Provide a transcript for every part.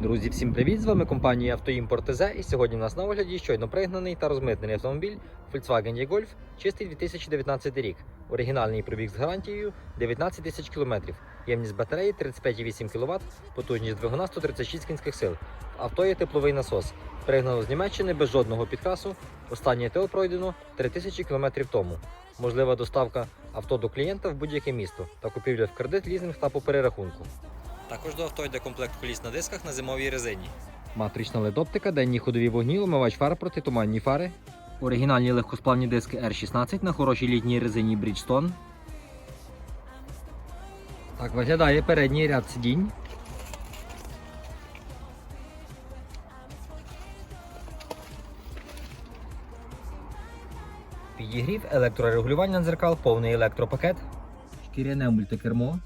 Друзі, всім привіт! З вами компанія Автоімпорт ТЗ і сьогодні у нас на огляді щойно пригнаний та розмитнений автомобіль Volkswagen E-Golf, чистий 2019 рік. Оригінальний пробіг з гарантією 19 тисяч кілометрів. Ємність батареї 35,8 кВт, потужність двигуна 136 кінських сил. В авто є тепловий насос. Пригнано з Німеччини без жодного підкрасу. Останнє ТО пройдено 3000 км тому. Можлива доставка авто до клієнта в будь-яке місто та купівля в кредит, лізинг та по перерахунку. Також до авто йде комплект коліс на дисках на зимовій резині. Матрична ледоптика, денні ходові вогні, омивач фар протитуманні фари. Оригінальні легкосплавні диски R16 на хорошій літній резині Bridgestone. Так виглядає передній ряд сидінь. Підігрів, електрорегулювання дзеркал, повний електропакет, шкіряне мультикермо,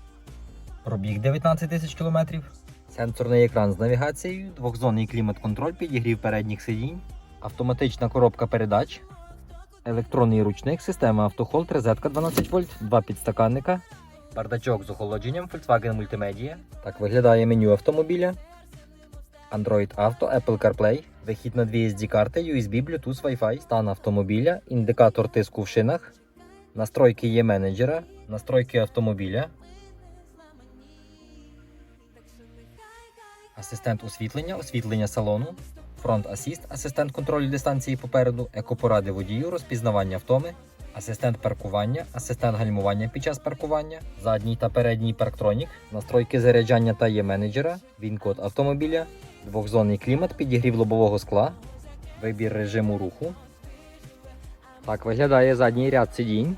пробіг 19 тисяч кілометрів, сенсорний екран з навігацією, двохзонний клімат-контроль, підігрів передніх сидінь, автоматична коробка передач, електронний ручник, система автохолд, розетка 12 вольт, два підстаканника, бардачок з охолодженням, Volkswagen Multimedia. Так виглядає меню автомобіля. Android Auto, Apple CarPlay, вихід на дві SD-карти, USB, Bluetooth, Wi-Fi, стан автомобіля, індикатор тиску в шинах, настройки є менеджера, настройки автомобіля, асистент освітлення, освітлення салону, фронт асіст, асистент контролю дистанції попереду, екопоради водію, розпізнавання втоми, асистент паркування, асистент гальмування під час паркування, задній та передній парктронік, настройки заряджання та є менеджера, він-код автомобіля, двохзонний клімат, підігрів лобового скла, вибір режиму руху. Так виглядає задній ряд сидінь.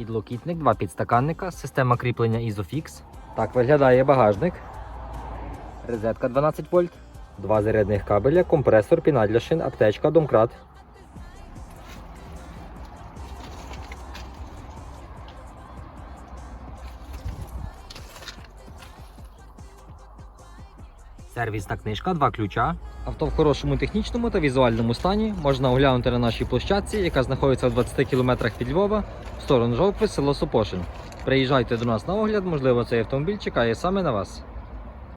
Підлокітник, два підстаканника, система кріплення Isofix. Так виглядає багажник. Резетка 12 вольт, два зарядних кабеля, компресор, піна для шин, аптечка, домкрат. Сервісна книжка, два ключа. Авто в хорошому технічному та візуальному стані можна оглянути на нашій площадці, яка знаходиться в 20 кілометрах від Львова, в сторону Жовкви, село Сопошин. Приїжджайте до нас на огляд, можливо, цей автомобіль чекає саме на вас.